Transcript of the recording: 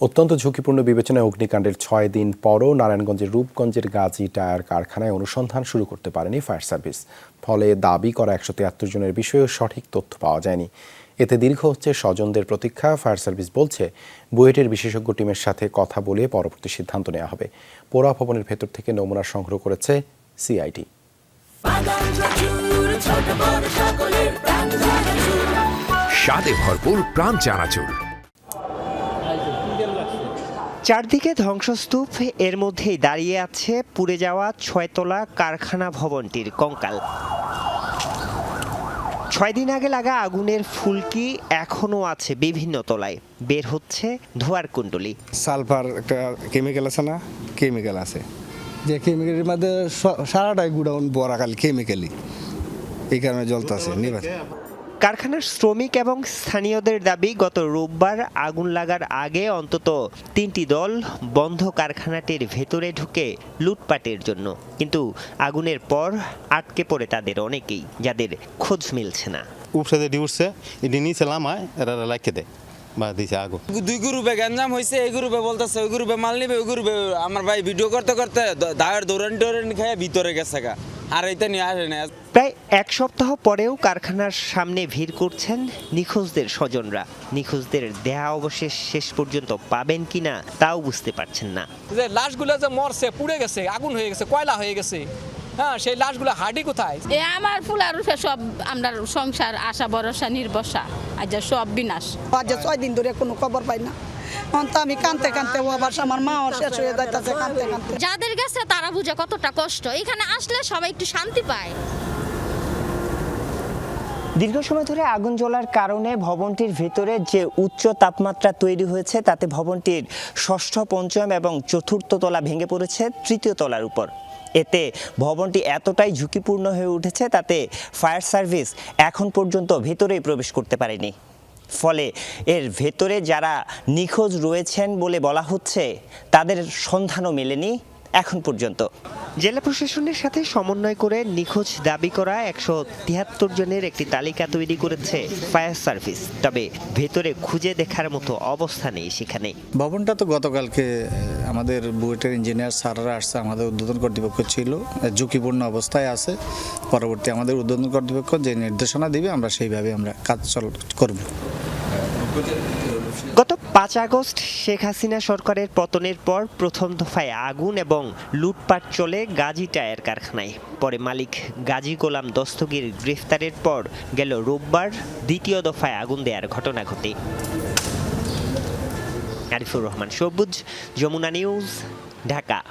অত্যন্ত ঝুঁকিপূর্ণ বিবেচনায় অগ্নিকাণ্ডের ছয় দিন পরও নারায়ণগঞ্জের রূপগঞ্জের গাজী টায়ার কারখানায় অনুসন্ধান শুরু করতে পারেনি ফায়ার সার্ভিস। ফলে দাবি করা একশো তিয়াত্তর জনের বিষয়েও সঠিক তথ্য পাওয়া যায়নি। এতে দীর্ঘ হচ্ছে স্বজনদের প্রতীক্ষা। ফায়ার সার্ভিস বলছে, বুয়েটের বিশেষজ্ঞ টিমের সাথে কথা বলে পরবর্তী সিদ্ধান্ত নেওয়া হবে। পোড়া ভবনের ভেতর থেকে নমুনা সংগ্রহ করেছে সিআইডি। স্বাদে ভরপুর প্রাণ চানাচুর। চারদিকে ধ্বংসস্তূপ এর মধ্যেই দাঁড়িয়ে আছে পুড়ে যাওয়া ছয়তলা কারখানা ভবনটির কঙ্কাল। ছয় দিন আগে লাগা আগুনের ফুলকি এখনও আছে বিভিন্ন তলায়। বের হচ্ছে ধোয়ার কুণ্ডলি। সালফার একটা কেমিক্যাল আছে না? কেমিক্যাল আছে। যে কেমিক্যালের মধ্যে সারাটাই গুডাউন বরাকাল কেমিক্যালি এই কারণে জ্বলতেছে নিবাস কারখানার শ্রমিক এবং স্থানীয়দের দাবি গত রোববার আগুন লাগার আগে অন্তত তিনটি দল বন্ধ কারখানাটির ভেতরে ঢুকে লুটপাটের জন্য। কিন্তু আগুনের পর আটকে পড়ে তাদের অনেকেই যাদের খোঁজ মিলছে না। উপসাতে এটি উঠছে এটি নিচে লামায় এরা লাইকে দেয় বা দিছে আগুন। দুই গ্রুপে গ্যাঞ্জাম হয়েছে এই গ্রুপে বলতেছে ওই গ্রুপে মাল নিবে ওই গ্রুপে আমার ভাই ভিডিও করতে করতে দায়ের দৌড়ানি টৌরানি খেয়ে ভিতরে গেছে গা। আর নিয়ে আসে না। প্রায় এক সপ্তাহ পরেও কারখানার সামনে ভিড় করছেন নিখোঁজদের স্বজনরা। নিখোঁজদের দেহা অবশেষ শেষ পর্যন্ত পাবেন কিনা তাও বুঝতে পারছেন না। যে লাশগুলো যে মরছে পুড়ে গেছে আগুন হয়ে গেছে কয়লা হয়ে গেছে হ্যাঁ সেই লাশগুলো হাডি কোথায়? এ আমার ফুলার রূপে সব আমরা সংসার আশা ভরসা নির্বসা আজ সব বিনাশ। আজ ছয় দিন ধরে কোনো খবর পাই না। আমি কানতে কানতে ও আবার আমার মা শেষ হয়ে যাইতেছে কানতে কানতে। যাদের গেছে তারা বুঝে কতটা কষ্ট এখানে আসলে সবাই একটু শান্তি পায়। দীর্ঘ সময় ধরে আগুন জ্বলার কারণে ভবনটির ভেতরে যে উচ্চ তাপমাত্রা তৈরি হয়েছে তাতে ভবনটির ষষ্ঠ পঞ্চম এবং চতুর্থ তলা ভেঙে পড়েছে তৃতীয় তলার উপর। এতে ভবনটি এতটাই ঝুঁকিপূর্ণ হয়ে উঠেছে তাতে ফায়ার সার্ভিস এখন পর্যন্ত ভেতরেই প্রবেশ করতে পারেনি। ফলে এর ভেতরে যারা নিখোঁজ রয়েছেন বলে বলা হচ্ছে তাদের সন্ধানও মেলেনি এখন পর্যন্ত। জেলা প্রশাসনের সাথে সমন্বয় করে নিখোঁজ দাবি করা একশো তিয়াত্তর জনের একটি তালিকা তৈরি করেছে ফায়ার সার্ভিস। তবে ভেতরে খুঁজে দেখার মতো অবস্থা নেই সেখানে। ভবনটা তো গতকালকে আমাদের বুয়েটের ইঞ্জিনিয়ার স্যাররা আসছে আমাদের উদ্বোধন কর্তৃপক্ষ ছিল ঝুঁকিপূর্ণ অবস্থায় আছে। পরবর্তী আমাদের উদ্বোধন কর্তৃপক্ষ যে নির্দেশনা দিবে আমরা সেইভাবে আমরা কাজ চল করব। গত পাঁচ আগস্ট শেখ হাসিনা সরকারের পতনের পর প্রথম দফায় আগুন এবং লুটপাট চলে গাজী টায়ার কারখানায়। পরে মালিক গাজী গোলাম দস্তগীর গ্রেফতারের পর গেল রোববার দ্বিতীয় দফায় আগুন দেওয়ার ঘটনা ঘটে। আরিফুর রহমান, সবুজ, যমুনা নিউজ, ঢাকা।